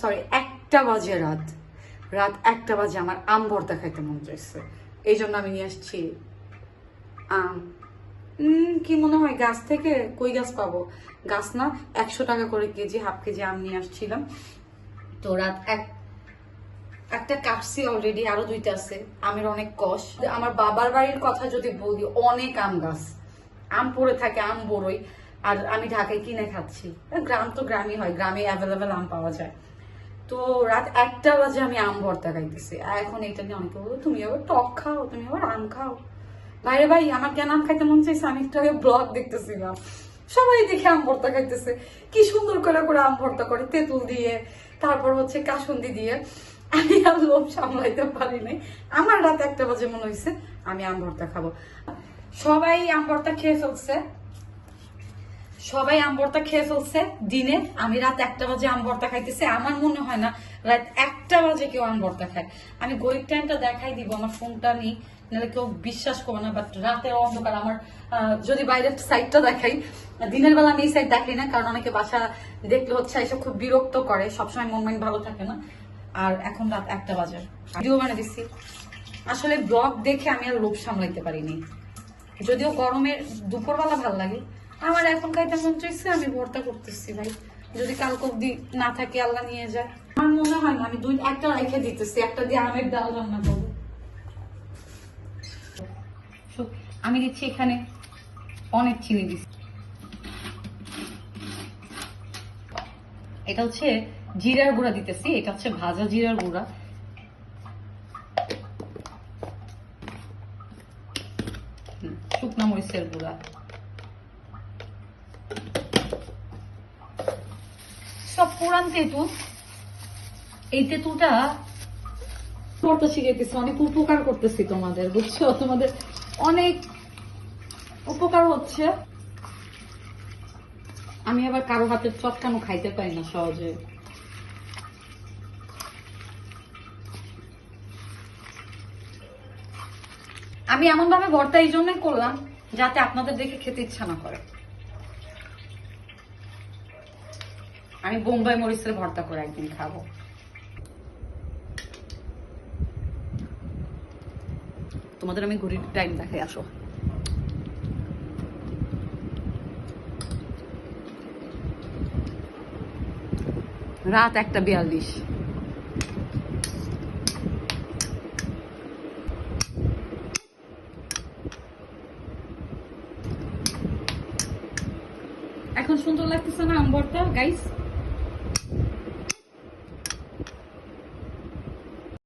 Sorry একটা বাজে রাত। রাত একটা বাজে আমার আম ভর্তা খাইতে মন চাইছে। এই জন্য আমি নিয়ে আসছি আম। কি মনে হয়, গাছ থেকে কই গাছ পাবো? গাছ না, একশো টাকা করে কেজি, হাফ কেজি আম নিয়ে আসছিলাম। তো রাত এক, একটা কাটছি অলরেডি আরও দুইটা আছে, আমের অনেক কষ। আমার বাবার বাড়ির কথা যদি বলি, অনেক আম গাছ। আম পড়ে থাকে, আম বড়ই। আর আমি ঢাকায় কিনে খাচ্ছি। গ্রাম তো গ্রামই হয়, গ্রামে অ্যাভেলেবেল আম পাওয়া যায়। তো রাত একটা বাজে আমি আম ভর্তা খাইতেছি। এখন এটা নিয়ে অনেকে বলব তুমি আবার টক খাও, তুমি আবার আম খাও। ভাইরে ভাই, আমার কেন আম খাইতে মন চাইছে? আমি একটু আগে ব্লগ দেখতেছিলাম। সবাই দেখে আম ভর্তা খাইতেছে। কি সুন্দর করে করে আম ভর্তা করে, তেঁতুল দিয়ে, তারপর হচ্ছে কাসুন্দি দিয়ে। আমি আর লোভ সামলাইতে পারি নাই। আমার রাত একটা বাজে মনে হয়েছে আমি আম ভর্তা খাব। সবাই আম ভর্তা খেয়ে ফেলছে। সবাই আম ভর্তা খেয়ে ফেলছে দিনে। আমি রাত একটা বাজে আম ভর্তা খাইতেছি। আমার মনে হয় না রাত একটা বাজে কেউ আম ভর্তা খায়। আমি গরিব টাইমটা দেখাই দিব, আমার ফোনটা নিই নাহলে কেউ বিশ্বাস করবে না বাট রাতের অন্ধকার আমার যদি বাইরের সাইডটা দেখাই, দিনের বেলা আমি এই সাইড দেখাই না, কারণ অনেকে বাসা দেখলে হচ্ছে এসব খুব বিরক্ত করে, সবসময় মন মাইন্ড ভালো থাকে না। আর এখন রাত একটা বাজে। ভিডিও বানিয়ে দিচ্ছি আসলে ব্লগ দেখে আমি আর লোভ সামলাইতে পারিনি। যদিও গরমের দুপুরবেলা ভালো লাগে আমার এখন খাইতে মন চাইছে, আমি ভর্তা করতেছি ভাই। যদি কালকে অব্দি না থাকে, আল্লাহ নিয়ে যায়। আমার মনে হয় না, আমি দুই, একটা রেখে দিতেছি, একটা দিয়ে আমের ডাল রান্না করব। আমি দিচ্ছি এখানে অনেক চিনি দিচ্ছি এটা হচ্ছে জিরার গুঁড়া দিতেছি, এটা হচ্ছে ভাজা জিরার গুঁড়া। শুকনা মরিচের গুঁড়া। সব পুরান তেঁতুল। এই তেঁতুলটা পড়তে শিখাইতেছি, অনেক উপকার করতেছি তোমাদের, বুঝছ? তোমাদের অনেক উপকার হচ্ছে। আমি আবার কারও হাতের চটকানো খাইতে পারি না সহজে। আমি এমন ভাবে ভর্তা এই জন্যই করলাম, যাতে আপনাদের দেখে খেতে ইচ্ছা না করে। আমি বোম্বাই মরিচের ভর্তা করে একদিন খাব। তোমাদের আমি ঘড়ির টাইম দেখাই, আসো। রাত একটা বিয়াল্লিশ। এখন সুন্দর লাগতেছে না আম্বরটা গাইস Thank you.